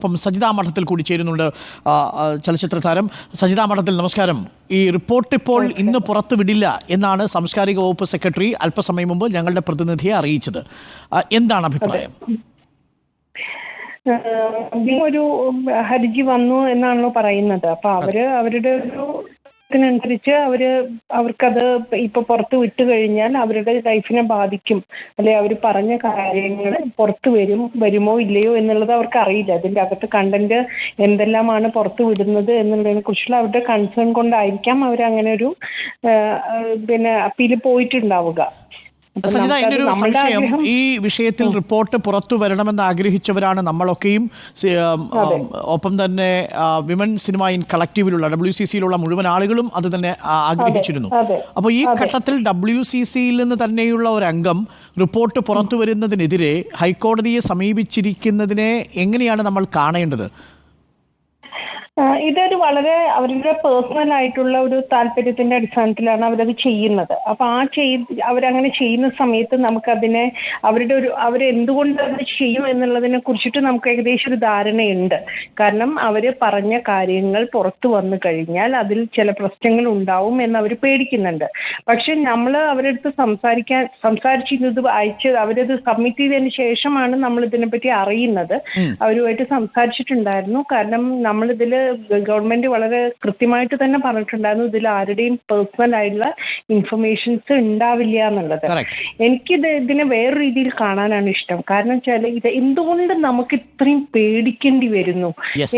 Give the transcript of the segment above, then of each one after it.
ഇപ്പം സജിതാ മഠത്തിൽ കൂടി ചേരുന്നുണ്ട് ചലച്ചിത്ര താരം. സജിതാ മഠത്തിൽ നമസ്കാരം. ഈ റിപ്പോർട്ട് ഇപ്പോൾ ഇന്ന് പുറത്തു വിടില്ല എന്നാണ് സാംസ്കാരിക വകുപ്പ് സെക്രട്ടറി അല്പസമയം മുമ്പ് ഞങ്ങളുടെ പ്രതിനിധിയെ അറിയിച്ചത്. എന്താണ് അഭിപ്രായം? ഒരു ഹർജി വന്നു എന്നാണല്ലോ പറയുന്നത്. അപ്പൊ അവർ അവരുടെ ഒരു ഇതിനനുസരിച്ച് അവർ അവർക്കത് ഇപ്പൊ പുറത്ത് വിട്ടു കഴിഞ്ഞാൽ അവരുടെ ലൈഫിനെ ബാധിക്കും. അല്ലെ അവർ പറഞ്ഞ കാര്യങ്ങൾ പുറത്ത് വരും വരുമോ ഇല്ലയോ എന്നുള്ളത് അവർക്ക് അറിയില്ല. അതിന്റെ അകത്ത് കണ്ടന്റ് എന്തെല്ലാമാണ് പുറത്ത് വിടുന്നത് എന്നുള്ളതിനെ കുറിച്ചുള്ള അവരുടെ കൺസേൺ കൊണ്ടായിരിക്കാം അങ്ങനെ ഒരു പിന്നെ അപ്പീൽ പോയിട്ടുണ്ടാവുക. സജിത എന്റെ ഒരു സംശയം. ഈ വിഷയത്തിൽ റിപ്പോർട്ട് പുറത്തു വരണമെന്ന് ആഗ്രഹിച്ചവരാണ് നമ്മളൊക്കെയും. ഒപ്പം തന്നെ വിമൻ സിനിമ ഇൻ കളക്റ്റീവിലുള്ള ഡബ്ല്യു സി സിയിലുള്ള മുഴുവൻ ആളുകളും അത് തന്നെ ആഗ്രഹിച്ചിരുന്നു. അപ്പോൾ ഈ ഘട്ടത്തിൽ ഡബ്ല്യു സി സിയിൽ നിന്ന് തന്നെയുള്ള ഒരു അംഗം റിപ്പോർട്ട് പുറത്തു വരുന്നതിനെതിരെ ഹൈക്കോടതിയെ സമീപിച്ചിരിക്കുന്നതിനെ എങ്ങനെയാണ് നമ്മൾ കാണേണ്ടത്? ഇതൊരു വളരെ അവരുടെ പേഴ്സണൽ ആയിട്ടുള്ള ഒരു താല്പര്യത്തിന്റെ അടിസ്ഥാനത്തിലാണ് അവരത് ചെയ്യുന്നത്. അപ്പൊ ആ ചെയ് അവരങ്ങനെ ചെയ്യുന്ന സമയത്ത് നമുക്കതിനെ അവരുടെ ഒരു അവരെന്തുകൊണ്ട് അത് ചെയ്യും എന്നുള്ളതിനെ കുറിച്ചിട്ട് നമുക്ക് ഏകദേശം ഒരു ധാരണയുണ്ട്. കാരണം അവർ പറഞ്ഞ കാര്യങ്ങൾ പുറത്തു വന്നു കഴിഞ്ഞാൽ അതിൽ ചില പ്രശ്നങ്ങൾ ഉണ്ടാവും എന്ന് അവർ പേടിക്കുന്നുണ്ട്. പക്ഷെ നമ്മൾ അവരടുത്ത് സംസാരിക്കാൻ സംസാരിച്ചിരുന്നത് അയച്ച് അവരത് സബ്മിറ്റ് ചെയ്തതിന് ശേഷമാണ് നമ്മൾ ഇതിനെപ്പറ്റി അറിയുന്നത് അവരുമായിട്ട് സംസാരിച്ചിട്ടുണ്ടായിരുന്നു. കാരണം നമ്മളിതിൽ ഗവൺമെന്റ് വളരെ കൃത്യമായിട്ട് തന്നെ പറഞ്ഞിട്ടുണ്ടായിരുന്നു. ഇതിൽ ആരുടെയും പേഴ്സണൽ ആയിട്ടുള്ള ഇൻഫർമേഷൻസ് ഉണ്ടാവില്ല എന്നുള്ളത്. എനിക്കിത് ഇതിനെ വേറെ രീതിയിൽ കാണാനാണ് ഇഷ്ടം. കാരണം വെച്ചാൽ ഇത് എന്തുകൊണ്ട് നമുക്ക് ഇത്രയും പേടിക്കേണ്ടി വരുന്നു?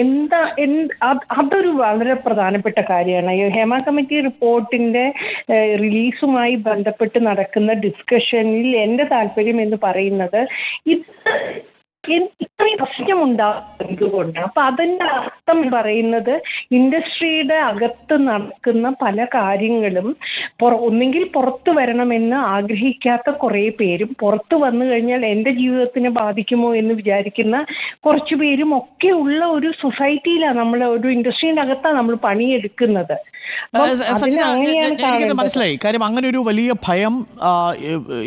എന്താ എന്ത് അത് അതൊരു വളരെ പ്രധാനപ്പെട്ട കാര്യമാണ്. ഈ ഹേമ കമ്മിറ്റി റിപ്പോർട്ടിന്റെ റിലീസുമായി ബന്ധപ്പെട്ട് നടക്കുന്ന ഡിസ്കഷനിൽ എന്റെ താല്പര്യം എന്ന് പറയുന്നത് ഇത് ഇത്രയും പ്രശ്നമുണ്ടാകുന്നത് എന്തുകൊണ്ട് അപ്പൊ അതിന്റെ അർത്ഥം പറയുന്നത് ഇൻഡസ്ട്രിയുടെ അകത്ത് നടക്കുന്ന പല കാര്യങ്ങളും പുറ- ഒന്നുകിൽ പുറത്തു വരണമെന്ന് ആഗ്രഹിക്കാത്ത കുറേ പേരും പുറത്തു വന്നു കഴിഞ്ഞാൽ എന്റെ ജീവിതത്തിനെ ബാധിക്കുമോ എന്ന് വിചാരിക്കുന്ന കുറച്ചു പേരും ഒക്കെ ഉള്ള ഒരു സൊസൈറ്റിയിലാണ് നമ്മൾ ഒരു ഇൻഡസ്ട്രീന്റെ അകത്താണ് നമ്മൾ പണിയെടുക്കുന്നത്. മനസ്സിലായി. കാര്യം അങ്ങനെ ഒരു വലിയ ഭയം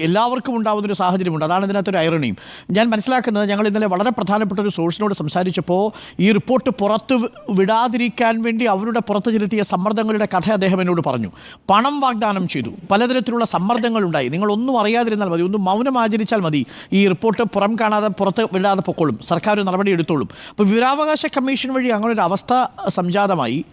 എല്ലാവർക്കും ഉണ്ടാവുന്ന ഒരു സാഹചര്യമുണ്ട്. അതാണ് ഇതിനകത്തൊരു ഐറണിയും ഞാൻ മനസ്സിലാക്കുന്നത് ഞങ്ങൾ ഇന്നലെ വളരെ പ്രധാനപ്പെട്ട ഒരു സോഴ്സിനോട് സംസാരിച്ചപ്പോൾ ഈ റിപ്പോർട്ട് പുറത്ത് വിടാതിരിക്കാൻ വേണ്ടി അവരുടെ പുറത്ത് ചെലുത്തിയ സമ്മർദ്ദങ്ങളുടെ കഥ അദ്ദേഹം എന്നോട് പറഞ്ഞു. പണം വാഗ്ദാനം ചെയ്തു. പലതരത്തിലുള്ള സമ്മർദ്ദങ്ങളുണ്ടായി നിങ്ങൾ ഒന്നും അറിയാതിരുന്നാൽ മതി. ഒന്ന് മൗനം ആചരിച്ചാൽ മതി. ഈ റിപ്പോർട്ട് പുറം കാണാതെ പുറത്ത് വിടാതെ പൊക്കോളും. സർക്കാർ നടപടി എടുത്തോളും. അപ്പോൾ വിവരാവകാശ കമ്മീഷൻ വഴി അങ്ങനെ ഒരു അവസ്ഥ സംജാതമായി.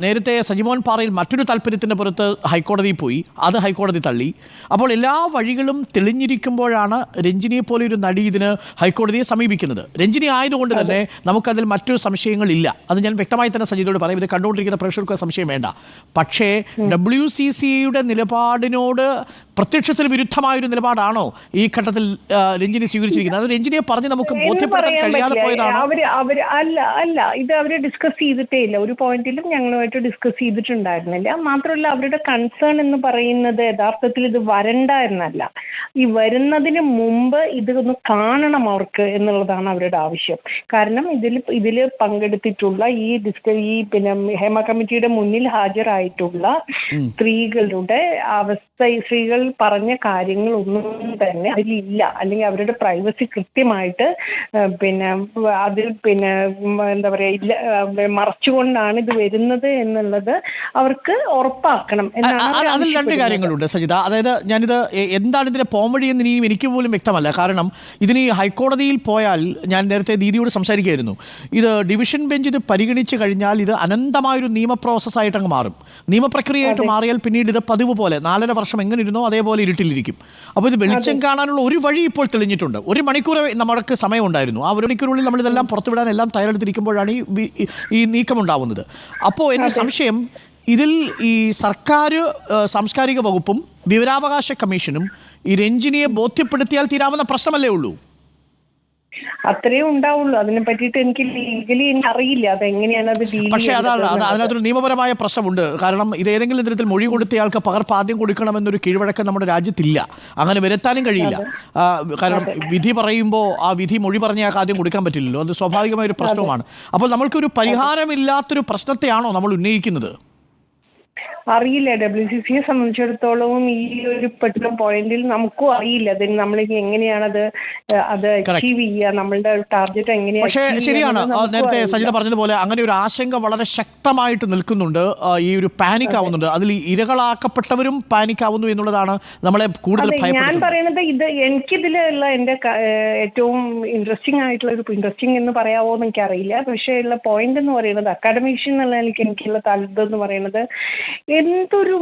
നേരത്തെ സജിമോൻ പാറയിൽ മറ്റൊരു താല്പര്യത്തിന്റെ പുറത്ത് ഹൈക്കോടതിയിൽ പോയി. അത് ഹൈക്കോടതി തള്ളി. അപ്പോൾ എല്ലാ വഴികളും തെളിഞ്ഞിരിക്കുമ്പോഴാണ് രഞ്ജിനിയെ പോലെ ഒരു നടി ഇതിന് ഹൈക്കോടതിയെ സമീപിക്കുന്നത്. രഞ്ജിനി ആയതുകൊണ്ട് തന്നെ നമുക്കതിൽ മറ്റൊരു സംശയങ്ങളില്ല. അത് ഞാൻ വ്യക്തമായി തന്നെ സജിതയോട് പറയും. ഇത് കണ്ടുകൊണ്ടിരിക്കുന്ന പ്രേക്ഷകർക്ക് സംശയം വേണ്ട. പക്ഷേ ഡബ്ല്യു സി സിയുടെ നിലപാടിനോട് പ്രത്യക്ഷത്തിൽ വിരുദ്ധമായൊരു നിലപാടാണോ ഈ ഘട്ടത്തിൽ രഞ്ജിനി സ്വീകരിച്ചിരിക്കുന്നത്? അത് രഞ്ജിനിയെ പറഞ്ഞ് നമുക്ക് ബോധ്യപ്പെടുത്താൻ കഴിയാതെ പോയതാണ്? അവർ അവർ അല്ല അല്ല. ഇത് അവർ ഡിസ്കസ് ചെയ്തിട്ടേ ഇല്ല ഒരു പോയിന്റിലും ഞങ്ങളുമായിട്ട് ഡിസ്കസ് ചെയ്തിട്ടുണ്ടായിരുന്നില്ല. മാത്രമല്ല അവരുടെ കൺസേൺ എന്ന് പറയുന്നത് യഥാർത്ഥത്തിൽ ഇത് വരണ്ട എന്നല്ല. ഈ വരുന്നതിന് മുമ്പ് ഇത് ഒന്ന് കാണണം അവർക്ക് എന്നുള്ളതാണ് അവരുടെ ആവശ്യം. കാരണം ഇതിൽ ഇതിൽ പങ്കെടുത്തിട്ടുള്ള ഈ ഡിസ്ക ഈ പിന്നെ ഹേമ കമ്മിറ്റിയുടെ മുന്നിൽ ഹാജരായിട്ടുള്ള സ്ത്രീകളുടെ അവസ്ഥ സ്ത്രീകൾ പറഞ്ഞ കാര്യങ്ങളൊന്നും തന്നെ അതിലില്ല. അല്ലെങ്കിൽ അവരുടെ പ്രൈവസി കൃത്യമായിട്ട് പിന്നെ അതിൽ പിന്നെ എന്താ പറയാ ഇല്ല മറച്ചുകൊണ്ടാണ് ഇത് വരുന്നത് എന്നുള്ളത് അവർക്ക് ഉറപ്പാക്കണം എന്നാണ് അതിൽ രണ്ട് കാര്യങ്ങളുണ്ട് സജിത. അതായത് ഞാനിത് എന്താണ് ഇതിന്റെ പോംവഴി എന്ന് ഇനിയും എനിക്ക് പോലും വ്യക്തമല്ല. കാരണം ഇതിന് ഹൈക്കോടതിയിൽ പോയാൽ ഞാൻ നേരത്തെ ദീദിയോട് സംസാരിക്കുകയായിരുന്നു. ഇത് ഡിവിഷൻ ബെഞ്ച് ഇത് പരിഗണിച്ച് കഴിഞ്ഞാൽ ഇത് അനന്തമായൊരു നിയമ പ്രോസസ്സായിട്ട് അങ്ങ് മാറും. നിയമപ്രക്രിയയായിട്ട് മാറിയാൽ പിന്നീട് ഇത് പതിവ് പോലെ നാലര വർഷം എങ്ങനെ ഇരുന്നോ അതേപോലെ ഇരുട്ടിലിരിക്കും. അപ്പോൾ ഇത് വെളിച്ചം കാണാനുള്ള ഒരു വഴി ഇപ്പോൾ തെളിഞ്ഞിട്ടുണ്ട്. ഒരു മണിക്കൂർ സമയം സമയമുണ്ടായിരുന്നു. ആ ഒരു മണിക്കൂറിനുള്ളിൽ നമ്മൾ ഇതെല്ലാം പുറത്തുവിടാൻ എല്ലാം തയ്യാറെടുത്തിരിക്കുമ്പോഴാണ് ഈ ഈ- നീക്കം നീക്കമുണ്ടാവുന്നത്. അപ്പോൾ എന്റെ സംശയം ഇതിൽ ഈ സർക്കാർ സാംസ്കാരിക വകുപ്പും വിവരാവകാശ കമ്മീഷനും ഈ രഞ്ജിനിയെ ബോധ്യപ്പെടുത്തിയാൽ തീരാവുന്ന പ്രശ്നമല്ലേ ഉള്ളൂ? അത്രേ ഉണ്ടാവുള്ളൂ. അതിനെ പറ്റിയിട്ട് എനിക്ക് ലീഗലി എനിക്ക് അറിയില്ല. അത് എങ്ങനെയാണ് അത് ഡീൽ പക്ഷേ അതാണ് അത് അതിനകത്തൊരു നിയമപരമായ പ്രശ്നമുണ്ട്. കാരണം ഇത് ഏതെങ്കിലും തരത്തിൽ മൊഴി കൊടുത്തയാൾക്ക് പകർപ്പ് ആദ്യം കൊടുക്കണമെന്നൊരു കീഴ്വഴക്കം നമ്മുടെ രാജ്യത്തില്ല. അങ്ങനെ വരുത്താനും കഴിയില്ല. ആ, കാരണം വിധി പറയുമ്പോൾ ആ വിധി മൊഴി പറഞ്ഞയാൾക്ക് ആദ്യം കൊടുക്കാൻ പറ്റില്ലല്ലോ. അത് സ്വാഭാവികമായ ഒരു പ്രശ്നവുമാണ് അപ്പോൾ നമ്മൾക്കൊരു പരിഹാരമില്ലാത്തൊരു പ്രശ്നത്തെയാണോ നമ്മൾ ഉന്നയിക്കുന്നത്? അറിയില്ല. ഡബ്ല്യു സി സിയെ സംബന്ധിച്ചിടത്തോളവും ഈ ഒരു പെർട്ടിക്കുലർ പോയിന്റിൽ നമുക്കും അറിയില്ല. അതിന് നമ്മൾ എങ്ങനെയാണത് അത് അത് അച്ചീവ് ചെയ്യുക നമ്മളുടെ ടാർഗറ്റ് എങ്ങനെയാണ് പക്ഷേ ശരിയാണ്. നേരത്തെ സജിത പറഞ്ഞതുപോലെ അങ്ങനെ ഒരു ആശങ്ക വളരെ ശക്തമായിട്ട് നിൽക്കുന്നുണ്ട്. ഈ ഒരു പാനിക് ആവുന്നുണ്ട്. അതിൽ ഇരകളാക്കപ്പെട്ടവരും പാനിക് ആവുന്നു എന്നുള്ളതാണ് നമ്മളെ കൂടുതൽ ഞാൻ പറയുന്നത് ഇത് എനിക്കിതിലുള്ള എന്റെ ഏറ്റവും ഇൻട്രസ്റ്റിംഗ് ആയിട്ടുള്ള ഒരു ഇൻട്രസ്റ്റിംഗ് എന്ന് പറയാവോ എന്ന് എനിക്കറിയില്ല. പക്ഷേ ഉള്ള പോയിന്റ് എന്ന് പറയുന്നത് അക്കാഡമിഷ്യൻ എന്നുള്ള എനിക്ക് എനിക്കുള്ള താല്പര്യം എന്ന് പറയുന്നത് എന്തൊരു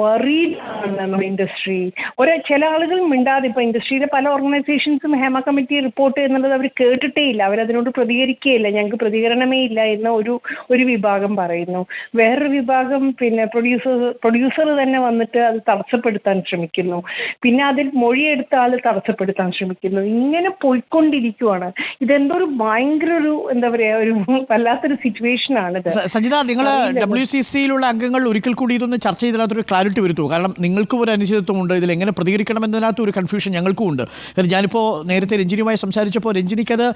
വറീഡാണ് നമ്മുടെ ഇൻഡസ്ട്രി ഒരു ചില ആളുകൾ മിണ്ടാതെ ഇപ്പൊ ഇൻഡസ്ട്രിയിലെ പല ഓർഗനൈസേഷൻസും ഹേമ കമ്മിറ്റി റിപ്പോർട്ട് എന്നുള്ളത് അവർ കേട്ടിട്ടേ ഇല്ല. അവരതിനോട് പ്രതികരിക്കുകയില്ല. ഞങ്ങൾക്ക് പ്രതികരണമേ ഇല്ല എന്ന് ഒരു ഒരു വിഭാഗം പറയുന്നു. വേറൊരു വിഭാഗം പിന്നെ പ്രൊഡ്യൂസർ പ്രൊഡ്യൂസർ തന്നെ വന്നിട്ട് അത് തടസ്സപ്പെടുത്താൻ ശ്രമിക്കുന്നു. പിന്നെ അതിൽ മൊഴിയെടുത്ത ആൾ തടസ്സപ്പെടുത്താൻ ശ്രമിക്കുന്നു. ഇങ്ങനെ പോയിക്കൊണ്ടിരിക്കുവാണ്. ഇതെന്തോ ഒരു ഭയങ്കര ഒരു എന്താ പറയാ ഒരു വല്ലാത്തൊരു സിറ്റുവേഷൻ ആണ് സജിത നിങ്ങൾ ഡബ്ല്യു സി സിയിലുള്ള അംഗങ്ങൾ ഒരിക്കൽ കൂടി ഇതൊന്ന് ചർച്ച ചെയ്തതിനകത്തൊരു ക്ലാരിറ്റി വരുത്തൂ കാരണം നിങ്ങൾക്കും ഒരു അനിശ്ചിതത്വമുണ്ട് ഇതിൽ എങ്ങനെ പ്രതികരിക്കണം എന്നതിനകത്ത് ഒരു കൺഫ്യൂഷൻ ഞങ്ങൾക്കും ഉണ്ട്. കാരണം ഞാനിപ്പോൾ നേരത്തെ രഞ്ജിനിയുമായി സംസാരിച്ചപ്പോൾ രഞ്ജിനിക്കത്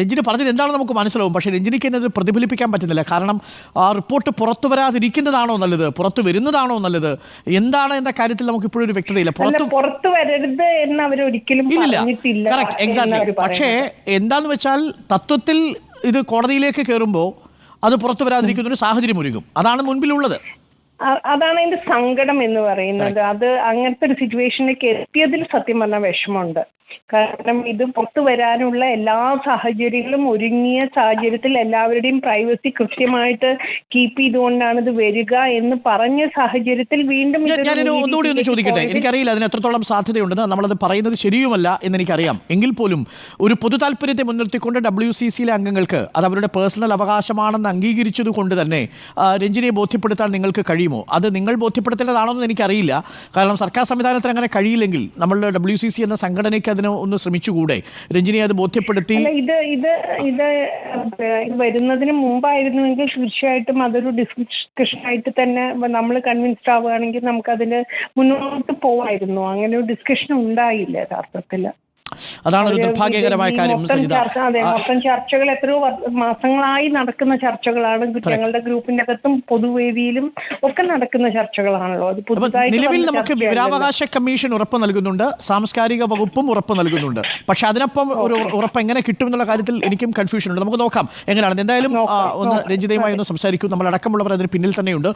രഞ്ജിനി പറഞ്ഞത് എന്താണെന്ന് നമുക്ക് മനസ്സിലാവും. പക്ഷേ രഞ്ജിനിക്ക് എന്നത് പ്രതിഫലിപ്പിക്കാൻ പറ്റുന്നില്ല. കാരണം ആ റിപ്പോർട്ട് പുറത്തു വരാതിരിക്കുന്നതാണോ നല്ലത്? പുറത്തു വരുന്നതാണോ നല്ലത്? എന്താണ് എന്ന കാര്യത്തിൽ നമുക്ക് ഇപ്പോഴൊരു ഒരു വ്യക്തതയില്ല. അല്ല പുറത്തു പുറത്തു വരരുത് എന്ന് അവർ ഒരിക്കലും പറഞ്ഞിട്ടില്ല പക്ഷേ. എന്താന്ന് വെച്ചാൽ തത്വത്തിൽ ഇത് കോടതിയിലേക്ക് കയറുമ്പോൾ അത് പുറത്തു വരാതിരിക്കുന്ന ഒരു സാഹചര്യം ഒരുങ്ങും. അതാണ് മുൻപിലുള്ളത്. അതാണ് അതിന്റെ സങ്കടം എന്ന് പറയുന്നത്. അത് അങ്ങനത്തെ ഒരു സിറ്റുവേഷനിലേക്ക് എത്തിയതിൽ സത്യം പറഞ്ഞാൽ വിഷമമുണ്ട്. കാരണം ഇത് പുറത്തു വരാനുള്ള എല്ലാ സാഹചര്യങ്ങളും ഒരുങ്ങിയ സാഹചര്യത്തിൽ എല്ലാവരുടെയും പ്രൈവസി കൃത്യമായിട്ട് കീപ്പ് ചെയ്തുകൊണ്ടാണ് ഇത് വരിക എന്ന് പറഞ്ഞ സാഹചര്യത്തിൽ വീണ്ടും ഞാനൊരു ഒന്നുകൂടി ഒന്ന് ചോദിക്കട്ടെ. എനിക്കറിയില്ല അതിന് എത്രത്തോളം സാധ്യതയുണ്ടെന്ന് നമ്മളത് പറയുന്നത് ശരിയുമല്ല എന്ന് എനിക്കറിയാം എങ്കിൽ പോലും ഒരു പൊതു താല്പര്യത്തെ മുൻനിർത്തിക്കൊണ്ട് ഡബ്ല്യു സി സിയിലെ അംഗങ്ങൾക്ക് അത് അവരുടെ പേഴ്സണൽ അവകാശമാണെന്ന് അംഗീകരിച്ചത് കൊണ്ട് തന്നെ രഞ്ജിനിയെ ബോധ്യപ്പെടുത്താൻ നിങ്ങൾക്ക് കഴിയുമോ? അത് നിങ്ങൾ ബോധ്യപ്പെടുത്തേണ്ടതാണോ എന്ന് എനിക്കറിയില്ല. കാരണം സർക്കാർ സംവിധാനത്തിന് അങ്ങനെ കഴിയില്ലെങ്കിൽ നമ്മൾ ഡബ്ല്യു സി സി എന്ന സംഘടനയ്ക്ക് അതിന് ഒന്ന് ശ്രമിച്ചുകൂടെ? രഞ്ജിനി അത് ബോധ്യപ്പെടുത്തി ഇത് ഇത് ഇത് വരുന്നതിന് മുമ്പായിരുന്നുവെങ്കിൽ തീർച്ചയായിട്ടും അതൊരു ഡിസ്കഷൻ ആയിട്ട് തന്നെ നമ്മൾ കൺവിൻസ്ഡ് ആവുകയാണെങ്കിൽ നമുക്ക് അതിന് മുന്നോട്ട് പോവായിരുന്നു. അങ്ങനെ ഒരു ഡിസ്കഷൻ ഉണ്ടായില്ല യഥാർത്ഥത്തിൽ അതാണ് ഒരു ദുർഭാഗ്യകരമായ കാര്യം സജിത. ചർച്ചകൾ എത്രയോ മാസങ്ങളായി നടക്കുന്ന ചർച്ചകളാണ്. ഞങ്ങളുടെ ഗ്രൂപ്പിന്റെ അകത്തും പൊതുവേദിയിലും ഒക്കെ നടക്കുന്ന ചർച്ചകളാണല്ലോ. അത് പുതുതായി നിലവിൽ നമുക്ക് വിവരാവകാശ കമ്മീഷൻ ഉറപ്പ് നൽകുന്നുണ്ട് സാംസ്കാരിക വകുപ്പും ഉറപ്പ് നൽകുന്നുണ്ട്. പക്ഷെ അതിനൊപ്പം ഒരു ഉറപ്പ് എങ്ങനെ കിട്ടും എന്നുള്ള കാര്യത്തിൽ എനിക്കും കൺഫ്യൂഷൻ ഉണ്ട്. നമുക്ക് നോക്കാം എങ്ങനെയാണ്. എന്തായാലും ഒന്ന് രഞ്ജിതയുമായി ഒന്ന് സംസാരിക്കും. നമ്മൾ അടക്കമുള്ളവർ അതിന് പിന്നിൽ തന്നെയുണ്ട്.